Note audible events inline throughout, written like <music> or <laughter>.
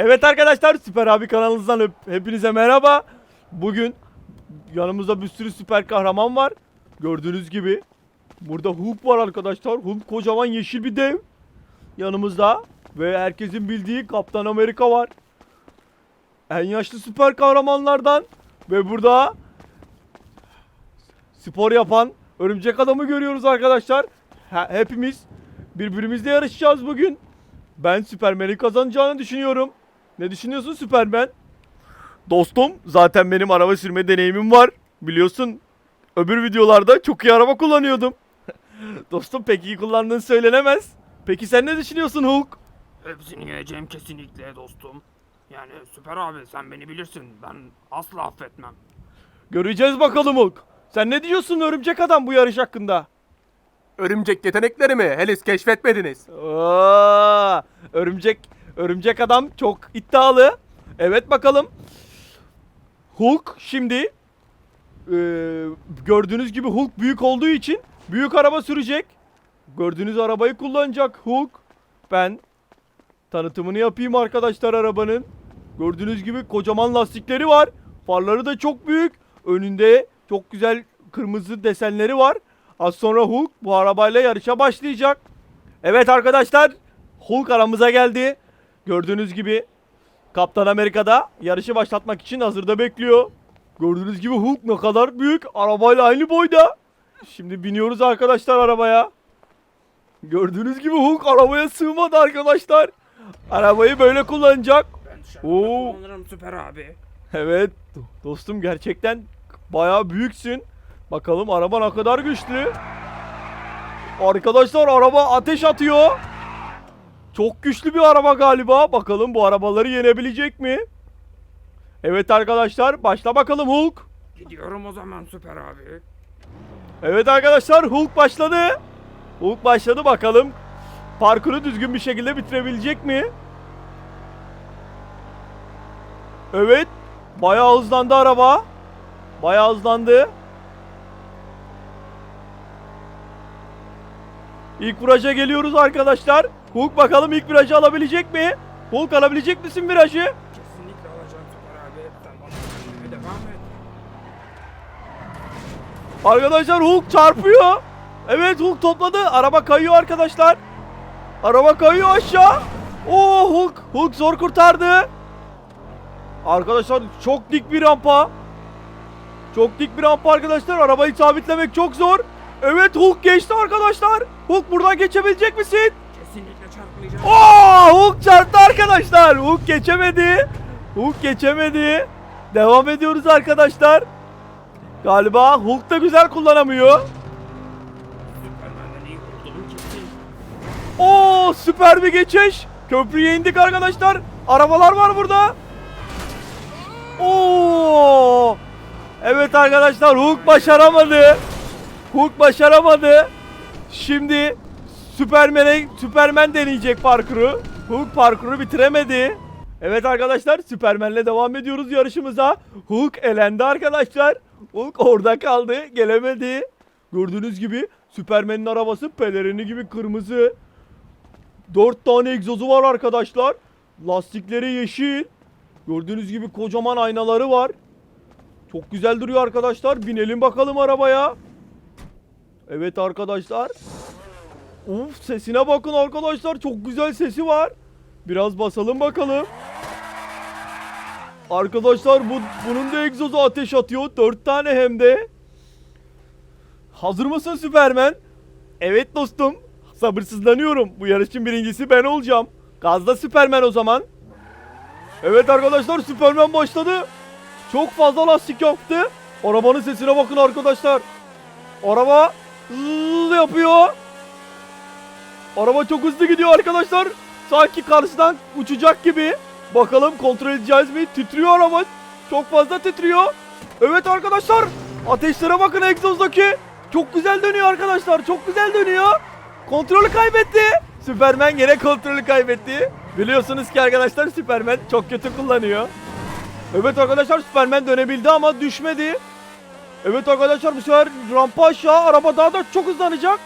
Evet arkadaşlar Süper abi kanalınızdan hep- hepinize merhaba. Bugün yanımızda bir sürü süper kahraman var. Gördüğünüz gibi burada Hulk var arkadaşlar. Hulk kocaman yeşil bir dev. Yanımızda ve herkesin bildiği Kaptan Amerika var. En yaşlı süper kahramanlardan ve burada spor yapan örümcek adamı görüyoruz arkadaşlar. Hepimiz birbirimizle yarışacağız bugün. Ben Süpermen'i kazanacağını düşünüyorum. Ne düşünüyorsun Süpermen? Dostum zaten benim araba sürme deneyimim var. Biliyorsun öbür videolarda çok iyi araba kullanıyordum. <laughs> Dostum pek iyi kullandığın söylenemez. Peki sen ne düşünüyorsun Hulk? Hepsini yeneceğim kesinlikle dostum. Yani süper abi sen beni bilirsin. Ben asla affetmem. Göreceğiz bakalım Hulk. Sen ne diyorsun örümcek adam bu yarış hakkında? Örümcek yeteneklerimi henüz keşfetmediniz. Aa, örümcek örümcek adam çok iddialı. Evet bakalım. Hulk şimdi eee, gördüğünüz gibi Hulk büyük olduğu için büyük araba sürecek. Gördüğünüz arabayı kullanacak Hulk. Ben tanıtımını yapayım arkadaşlar arabanın. Gördüğünüz gibi kocaman lastikleri var. Farları da çok büyük. Önünde çok güzel kırmızı desenleri var. Az sonra Hulk bu arabayla yarışa başlayacak. Evet arkadaşlar Hulk aramıza geldi. Gördüğünüz gibi Kaptan Amerika'da yarışı başlatmak için hazırda bekliyor. Gördüğünüz gibi Hulk ne kadar büyük. Arabayla aynı boyda. Şimdi biniyoruz arkadaşlar arabaya. Gördüğünüz gibi Hulk arabaya sığmadı arkadaşlar. Arabayı böyle kullanacak. Ben dışarıda Oo. kullanırım süper abi. Evet dostum gerçekten bayağı büyüksün. Bakalım araba ne kadar güçlü. Arkadaşlar araba ateş atıyor. Çok güçlü bir araba galiba. Bakalım bu arabaları yenebilecek mi? Evet arkadaşlar başla bakalım Hulk. Gidiyorum o zaman süper abi. Evet arkadaşlar Hulk başladı. Hulk başladı bakalım. Parkuru düzgün bir şekilde bitirebilecek mi? Evet. Bayağı hızlandı araba. Bayağı hızlandı. İlk viraja geliyoruz arkadaşlar. Hulk bakalım ilk virajı alabilecek mi? Hulk alabilecek misin virajı? Kesinlikle alacağım süper abi. Yürümeye devam et. Arkadaşlar Hulk çarpıyor. Evet Hulk topladı. Araba kayıyor arkadaşlar. Araba kayıyor aşağı. Oo Hulk. Hulk zor kurtardı. Arkadaşlar çok dik bir rampa. Çok dik bir rampa arkadaşlar. Arabayı sabitlemek çok zor. Evet Hulk geçti arkadaşlar. Hulk buradan geçebilecek misin? Kesinlikle çarpmayacağım. Oo Hulk çarptı arkadaşlar. Hulk geçemedi. Hulk geçemedi. Devam ediyoruz arkadaşlar. Galiba Hulk da güzel kullanamıyor. Süpermen'den iyi olduğum kesin. Oo süper bir geçiş. Köprüye indik arkadaşlar. Arabalar var burada. Oo! Evet arkadaşlar Hulk başaramadı. Hulk başaramadı. Şimdi Süpermen'e Süpermen deneyecek parkuru. Hulk parkuru bitiremedi. Evet arkadaşlar Süpermen'le devam ediyoruz yarışımıza. Hulk elendi arkadaşlar. Hulk orada kaldı. Gelemedi. Gördüğünüz gibi Süpermen'in arabası pelerini gibi kırmızı. 4 tane egzozu var arkadaşlar. Lastikleri yeşil. Gördüğünüz gibi kocaman aynaları var. Çok güzel duruyor arkadaşlar. Binelim bakalım arabaya. Evet arkadaşlar. Uf sesine bakın arkadaşlar. Çok güzel sesi var. Biraz basalım bakalım. Arkadaşlar bu bunun da egzozu ateş atıyor. 4 tane hem de. Hazır mısın Süpermen? Evet dostum. Sabırsızlanıyorum. Bu yarışın birincisi ben olacağım. Gazda Süpermen o zaman. Evet arkadaşlar Süpermen başladı. Çok fazla lastik yaptı. Arabanın sesine bakın arkadaşlar. Araba yapıyor. Araba çok hızlı gidiyor arkadaşlar. Sanki karşıdan uçacak gibi. Bakalım kontrol edeceğiz mi? Titriyor araba. Çok fazla titriyor. Evet arkadaşlar. Ateşlere bakın egzozdaki. Çok güzel dönüyor arkadaşlar. Çok güzel dönüyor. Kontrolü kaybetti. Süpermen gene kontrolü kaybetti. Biliyorsunuz ki arkadaşlar Süpermen çok kötü kullanıyor. Evet arkadaşlar Süpermen dönebildi ama düşmedi. Evet arkadaşlar bu sefer rampa aşağı araba daha da çok hızlanacak.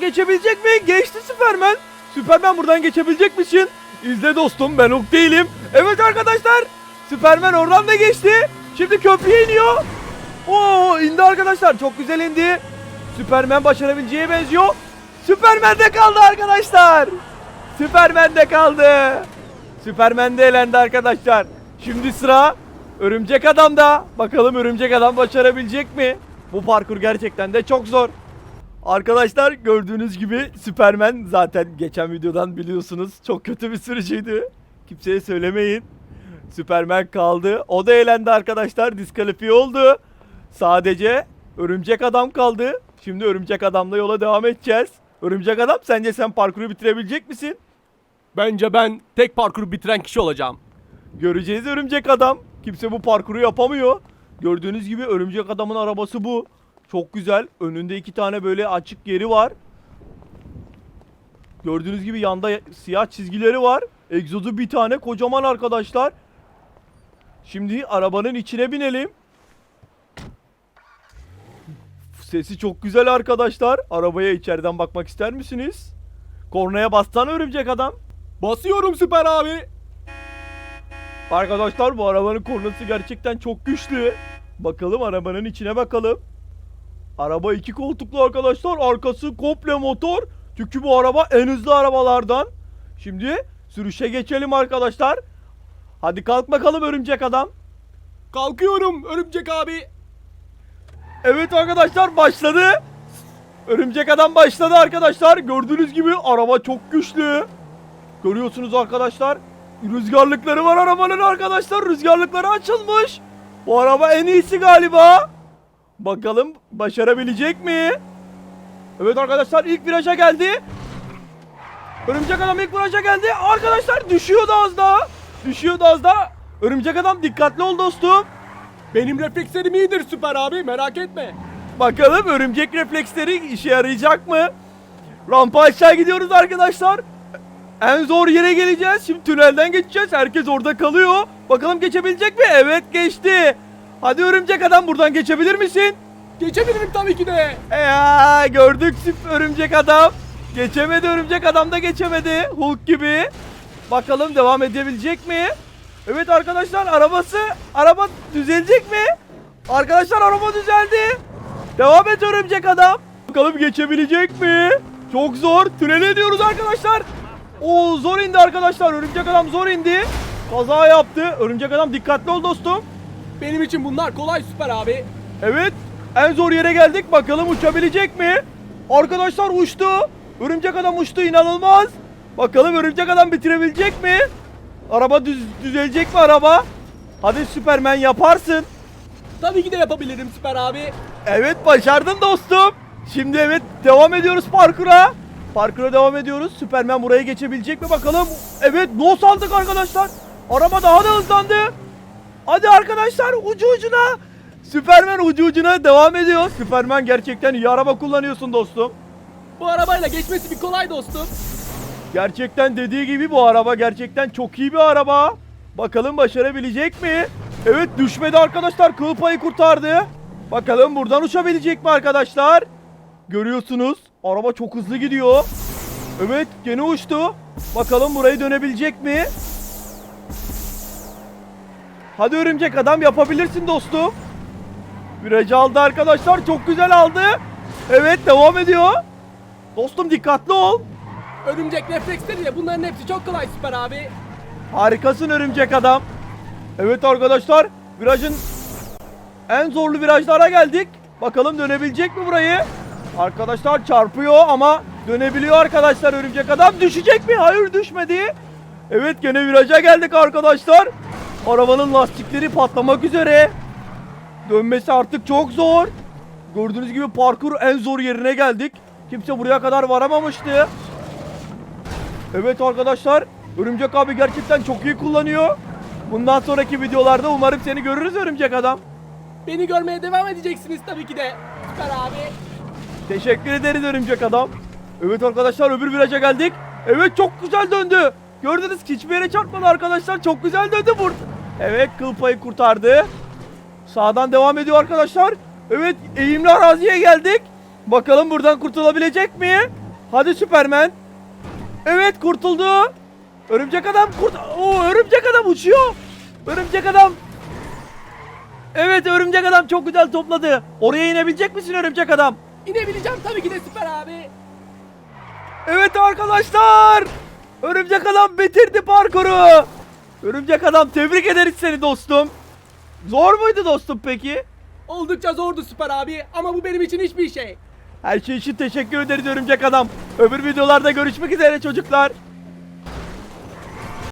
Geçebilecek mi? Geçti Süpermen. Süpermen buradan geçebilecek misin? İzle dostum ben ok değilim. Evet arkadaşlar. Süpermen oradan da geçti. Şimdi köprüye iniyor. Oo indi arkadaşlar. Çok güzel indi. Süpermen başarabileceğe benziyor. Süpermen de kaldı arkadaşlar. Süpermen de kaldı. Süpermen de elendi arkadaşlar. Şimdi sıra Örümcek Adam'da. Bakalım Örümcek Adam başarabilecek mi? Bu parkur gerçekten de çok zor. Arkadaşlar gördüğünüz gibi Süpermen zaten geçen videodan biliyorsunuz çok kötü bir sürücüydü. Kimseye söylemeyin. Süpermen kaldı. O da eğlendi arkadaşlar. Diskalifiye oldu. Sadece Örümcek Adam kaldı. Şimdi Örümcek Adam'la yola devam edeceğiz. Örümcek Adam sence sen parkuru bitirebilecek misin? Bence ben tek parkuru bitiren kişi olacağım. Göreceğiz Örümcek Adam. Kimse bu parkuru yapamıyor. Gördüğünüz gibi Örümcek Adam'ın arabası bu. Çok güzel. Önünde iki tane böyle açık yeri var. Gördüğünüz gibi yanda siyah çizgileri var. Egzozu bir tane kocaman arkadaşlar. Şimdi arabanın içine binelim. Sesi çok güzel arkadaşlar. Arabaya içeriden bakmak ister misiniz? Kornaya bassana örümcek adam. Basıyorum Süper abi. Arkadaşlar bu arabanın kornası gerçekten çok güçlü. Bakalım arabanın içine bakalım. Araba iki koltuklu arkadaşlar. Arkası komple motor. Çünkü bu araba en hızlı arabalardan. Şimdi sürüşe geçelim arkadaşlar. Hadi kalk bakalım örümcek adam. Kalkıyorum Örümcek abi. Evet arkadaşlar başladı. Örümcek adam başladı arkadaşlar. Gördüğünüz gibi araba çok güçlü. Görüyorsunuz arkadaşlar. Rüzgarlıkları var arabanın arkadaşlar. Rüzgarlıkları açılmış. Bu araba en iyisi galiba. Bakalım başarabilecek mi? Evet arkadaşlar ilk viraja geldi. Örümcek adam ilk viraja geldi. Arkadaşlar düşüyordu az daha. Düşüyordu az daha. Örümcek adam dikkatli ol dostum. Benim reflekslerim iyidir Süper abi merak etme. Bakalım örümcek refleksleri işe yarayacak mı? Rampa aşağı gidiyoruz arkadaşlar. En zor yere geleceğiz. Şimdi tünelden geçeceğiz. Herkes orada kalıyor. Bakalım geçebilecek mi? Evet geçti. Hadi örümcek adam buradan geçebilir misin? Geçebilirim tabii ki de. Ya gördük süp örümcek adam. Geçemedi örümcek adam da geçemedi. Hulk gibi. Bakalım devam edebilecek mi? Evet arkadaşlar arabası araba düzelecek mi? Arkadaşlar araba düzeldi. Devam et örümcek adam. Bakalım geçebilecek mi? Çok zor. Tünele ediyoruz arkadaşlar. Oo zor indi arkadaşlar. Örümcek adam zor indi. Kaza yaptı. Örümcek adam dikkatli ol dostum. Benim için bunlar kolay Süper abi. Evet. En zor yere geldik. Bakalım uçabilecek mi? Arkadaşlar uçtu. Örümcek adam uçtu. inanılmaz. Bakalım örümcek adam bitirebilecek mi? Araba düz, düzelecek mi araba? Hadi Süpermen yaparsın. Tabii ki de yapabilirim Süper abi. Evet başardın dostum. Şimdi evet devam ediyoruz parkura. Parkura devam ediyoruz. Süpermen buraya geçebilecek mi bakalım. Evet nos aldık arkadaşlar. Araba daha da hızlandı. Hadi arkadaşlar ucu ucuna. Süpermen ucu ucuna devam ediyor. Süpermen gerçekten iyi araba kullanıyorsun dostum. Bu arabayla geçmesi bir kolay dostum. Gerçekten dediği gibi bu araba gerçekten çok iyi bir araba. Bakalım başarabilecek mi? Evet düşmedi arkadaşlar. Kıl payı kurtardı. Bakalım buradan uçabilecek mi arkadaşlar? Görüyorsunuz. Araba çok hızlı gidiyor. Evet gene uçtu. Bakalım burayı dönebilecek mi? Hadi örümcek adam yapabilirsin dostum. Virajı aldı arkadaşlar. Çok güzel aldı. Evet devam ediyor. Dostum dikkatli ol. Örümcek refleksleri de bunların hepsi çok kolay Süper abi. Harikasın örümcek adam. Evet arkadaşlar virajın en zorlu virajlara geldik. Bakalım dönebilecek mi burayı? Arkadaşlar çarpıyor ama dönebiliyor arkadaşlar örümcek adam. Düşecek mi? Hayır düşmedi. Evet gene viraja geldik arkadaşlar. Arabanın lastikleri patlamak üzere. Dönmesi artık çok zor. Gördüğünüz gibi parkur en zor yerine geldik. Kimse buraya kadar varamamıştı. Evet arkadaşlar. Örümcek abi gerçekten çok iyi kullanıyor. Bundan sonraki videolarda umarım seni görürüz örümcek adam. Beni görmeye devam edeceksiniz tabii ki de Süper abi. Teşekkür ederiz örümcek adam. Evet arkadaşlar öbür viraja geldik. Evet çok güzel döndü. Gördünüz ki hiçbir yere çarpmadı arkadaşlar. Çok güzel döndü burada. Evet kıl payı kurtardı. Sağdan devam ediyor arkadaşlar. Evet eğimli araziye geldik. Bakalım buradan kurtulabilecek mi? Hadi Süpermen. Evet kurtuldu. Örümcek adam kurt... Oo örümcek adam uçuyor. Örümcek adam. Evet örümcek adam çok güzel topladı. Oraya inebilecek misin örümcek adam? İnebileceğim tabii ki de Süper abi. Evet arkadaşlar. Örümcek adam bitirdi parkuru. Örümcek adam tebrik ederiz seni dostum. Zor muydu dostum peki? Oldukça zordu Süper abi ama bu benim için hiçbir şey. Her şey için teşekkür ederiz örümcek adam. Öbür videolarda görüşmek üzere çocuklar.